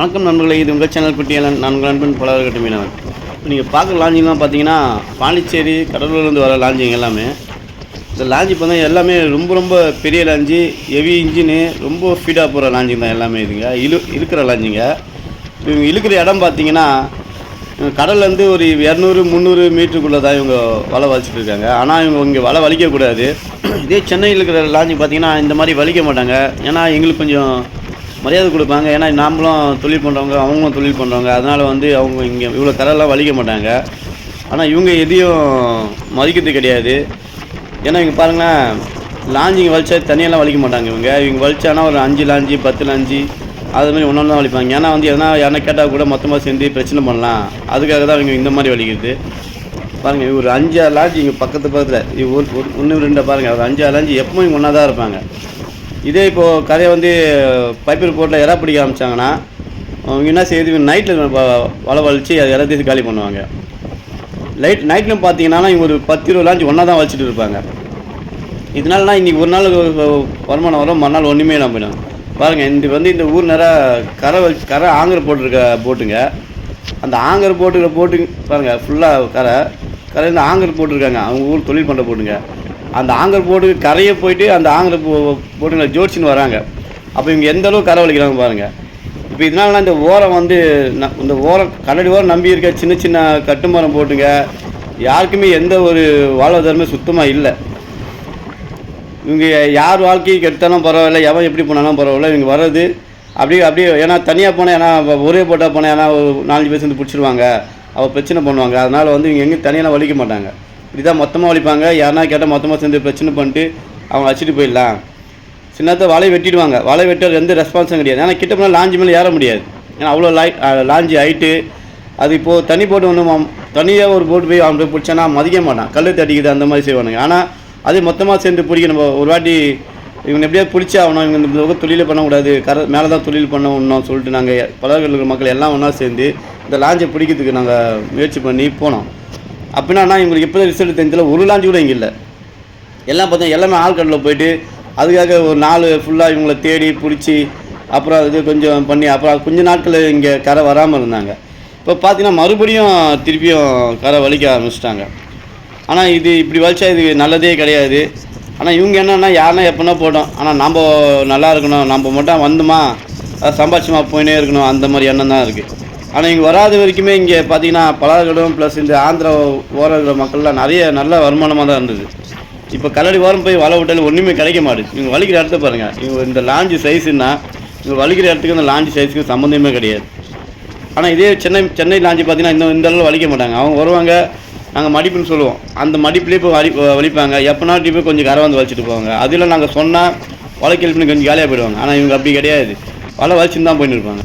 வணக்கம் நண்பர்களே இது உங்கள் சேனல் குட்டியலன் நான் உங்கள் நண்பன் பலவர்கட்டு மீனவன் இப்போ நீங்கள் பார்க்குற லாஞ்சிங்லாம் பார்த்தீங்கன்னா பாண்டிச்சேரி கடலூர்லேருந்து வர லாஞ்சிங் எல்லாமே. இந்த லாஞ்சி பார்த்தா எல்லாமே ரொம்ப ரொம்ப பெரிய லாஞ்சி ஹெவி இன்ஜினு ரொம்ப ஸ்பீடாக போகிற லாஞ்சிங் தான் எல்லாமே இதுங்க. இழு இருக்கிற லாஞ்சிங்க இவங்க இழுக்கிற இடம் பார்த்தீங்கன்னா கடல்லேருந்து ஒரு இரநூறு முந்நூறு மீட்டருக்குள்ளே தான் இவங்க வலை வலிச்சிட்டு இருக்காங்க. ஆனால் இவங்க இங்கே வலை வலிக்கக்கூடாது. இதே சென்னையில் இருக்கிற லாஞ்சி பார்த்தீங்கன்னா இந்த மாதிரி வலிக்க மாட்டாங்க. ஏன்னா எங்களுக்கு கொஞ்சம் மரியாதை கொடுப்பாங்க. ஏன்னா நாமளும் தொழில் பண்ணுறவங்க அவங்களும் தொழில் பண்ணுறவங்க அதனால் வந்து அவங்க இங்கே இவ்வளோ தரெல்லாம் வலிக்க மாட்டாங்க. ஆனால் இவங்க எதையும் மதிக்கிறது கிடையாது. ஏன்னா இங்கே பாருங்களேன் லாஞ்சிங்க வலிச்சா தனியெல்லாம் வலிக்க மாட்டாங்க இவங்க. இவங்க வலிச்சானா ஒரு அஞ்சு லாஞ்சி பத்து லாஞ்சி அது மாதிரி ஒன்று தான் வலிப்பாங்க. ஏன்னா வந்து எதனா யாரா கேட்டால் கூட மொத்தமாக சேர்ந்து பிரச்சனை பண்ணலாம். அதுக்காக தான் இவங்க இந்த மாதிரி வலிக்கிறது. பாருங்கள் ஒரு அஞ்சு லாஞ்சி இங்கே பக்கத்து பக்கத்தில். ஒரு ஒன்று ரெண்டு பாருங்கள் ஒரு அஞ்சு லாஞ்சி எப்பவும் இங்கே ஒன்றா தான் இருப்பாங்க. இதே இப்போது கதையை வந்து பைப்பர் போட்டில் இறா பிடிக்க ஆரம்பித்தாங்கன்னா அவங்க என்ன செய்யுது? நைட்டில் வலை வலிச்சு அது எல்லாத்தையும் காலி பண்ணுவாங்க. லைட் நைட்லையும் பார்த்தீங்கன்னா இவங்க ஒரு பத்து இருபது லாஞ்சி ஒன்றா தான் வச்சுட்டு இருப்பாங்க. இதனாலனா இன்றைக்கி ஒரு நாள் வருமானம் வரும் மறுநாள் ஒன்றுமே நான் போயிடும். பாருங்கள் இந்த வந்து இந்த ஊர் நேராக கரை வச்சு கரை ஆங்கர் போட்டிருக்க போட்டுங்க. அந்த ஆங்கர் போட்டுக்கிற போட்டு பாருங்கள் ஃபுல்லாக கரை. கரையில் ஆங்கர் போட்டிருக்காங்க. அவங்க ஊர் தொழில் பண்ணுற போட்டுங்க. அந்த ஆங்கர் போட்டு கரையை போயிட்டு அந்த ஆங்கர் போ போட்டுங்களை ஜோடிச்சின்னு வராங்க. அப்போ இவங்க எந்த அளவுக்கு கரை வலிக்கிறாங்க பாருங்கள் இப்போ இதனால இந்த ஓரம் வந்து இந்த ஓரம் கடடி ஓரம் நம்பி இருக்க சின்ன சின்ன கட்டுமரம் போட்டுங்க. யாருக்குமே எந்த ஒரு வாழ்வாதாரமே சுத்தமாக இல்லை. இவங்க யார் வாழ்க்கையை கெடுத்தாலும் பரவாயில்ல எவன் எப்படி போனாலும் பரவாயில்ல இவங்க வர்றது அப்படியே அப்படியே ஏன்னா தனியாக போனால் ஏன்னா ஒரே போட்டால் போனால் ஏன்னா ஒரு நாலஞ்சு பேர் சேர்ந்து பிடிச்சிருவாங்க. அவள் பிரச்சனை பண்ணுவாங்க. அதனால் வந்து இவங்க எங்கேயும் தனியெல்லாம் வலிக்க மாட்டாங்க. இப்படி தான் மொத்தமாக ஒழிப்பாங்க. யாருனா கேட்டால் மொத்தமாக சேர்ந்து பிரச்சனை பண்ணிட்டு அவங்க அழைச்சிட்டு போயிடலாம். சின்னத்தை வாழை வெட்டிடுவாங்க. வலை வெட்டுறது எந்த ரெஸ்பான்ஸும் கிடையாது. ஏன்னா கிட்ட போனால் லாஞ்சி மேலே ஏற முடியாது. ஏன்னா அவ்வளோ லை லாஞ்சி ஹைட்டு அது இப்போது தனி போட்டு ஒன்று தனியாக ஒரு போட்டு போய் அவன் போய் பிடிச்சானா மதிக்க மாட்டான். கல் தட்டிக்குது அந்த மாதிரி செய்வானுங்க. ஆனால் அது மொத்தமாக சேர்ந்து பிடிக்க நம்ம ஒரு வாட்டி இவங்க எப்படியாவது பிடிச்சி ஆகணும். இவங்க இந்த பக்கம் பண்ணக்கூடாது. கர மேலே தான் தொழில் பண்ணணும் சொல்லிட்டு நாங்கள் பலர்கள் இருக்கிற மக்கள் எல்லாம் ஒன்றா சேர்ந்து இந்த லாஞ்சை பிடிக்கிறதுக்கு நாங்கள் முயற்சி பண்ணி போனோம். அப்படின்னா இவங்களுக்கு எப்போ ரிசல்ட் தெரிஞ்சதில்ல ஒரு லாஞ்சி கூட இங்கே இல்லை. எல்லாம் பார்த்தா எல்லாமே ஆழ்கடலில் போயிட்டு அதுக்காக ஒரு நாள் ஃபுல்லாக இவங்கள தேடி பிடிச்சி அப்புறம் இது கொஞ்சம் பண்ணி அப்புறம் கொஞ்ச நாட்கள் இங்கே கரை வராமல் இருந்தாங்க. இப்போ பார்த்தீங்கன்னா மறுபடியும் திருப்பியும் கரை வலிக்க ஆரம்பிச்சிட்டாங்க. ஆனால் இது இப்படி வலிச்சா இது நல்லதே கிடையாது. ஆனால் இவங்க என்னன்னா யாருன்னா எப்போனா போட்டோம். ஆனால் நம்ம நல்லா இருக்கணும் நம்ம மட்டும் வந்தோமா அஹ் போயினே இருக்கணும் அந்த மாதிரி எண்ணம் தான் இருக்குது ஆனால் இங்கே வராத வரைக்குமே இங்கே பார்த்தீங்கன்னா பலாகடம் ப்ளஸ் இந்த ஆந்திரா ஓரம் இருக்கிற மக்கள்லாம் நிறைய நல்ல வருமானமாக தான் இருந்தது. இப்போ கல்லடி ஓரம் போய் வலை விட்டாலும் ஒன்றுமே கிடைக்க மாட்டுது. இவங்க வலிக்கிற இடத்த பாருங்கள் இவங்க இந்த லாஞ்சு சைஸுன்னா இவங்க வலிக்கிற இடத்துக்கு இந்த லாஞ்சு சைஸுக்கு சம்மந்தமே கிடையாது. ஆனால் இதே சென்னை சென்னை லாஞ்சு பார்த்தீங்கன்னா இந்த இந்த அளவு வலிக்க மாட்டாங்க. அவங்க வருவாங்க நாங்கள் மடிப்புன்னு சொல்லுவோம். அந்த மடிப்புலேயே போய் வலி வலிப்பாங்க. எப்போனா போய் கொஞ்சம் கரை வந்து வலிச்சிட்டு போவாங்க. அதில் நாங்கள் சொன்னால் வலை கொஞ்சம் காலியாக போயிடுவாங்க. ஆனால் இவங்க அப்படி கிடையாது. வலை வலிச்சுன்னு தான் போயின்னு இருப்பாங்க.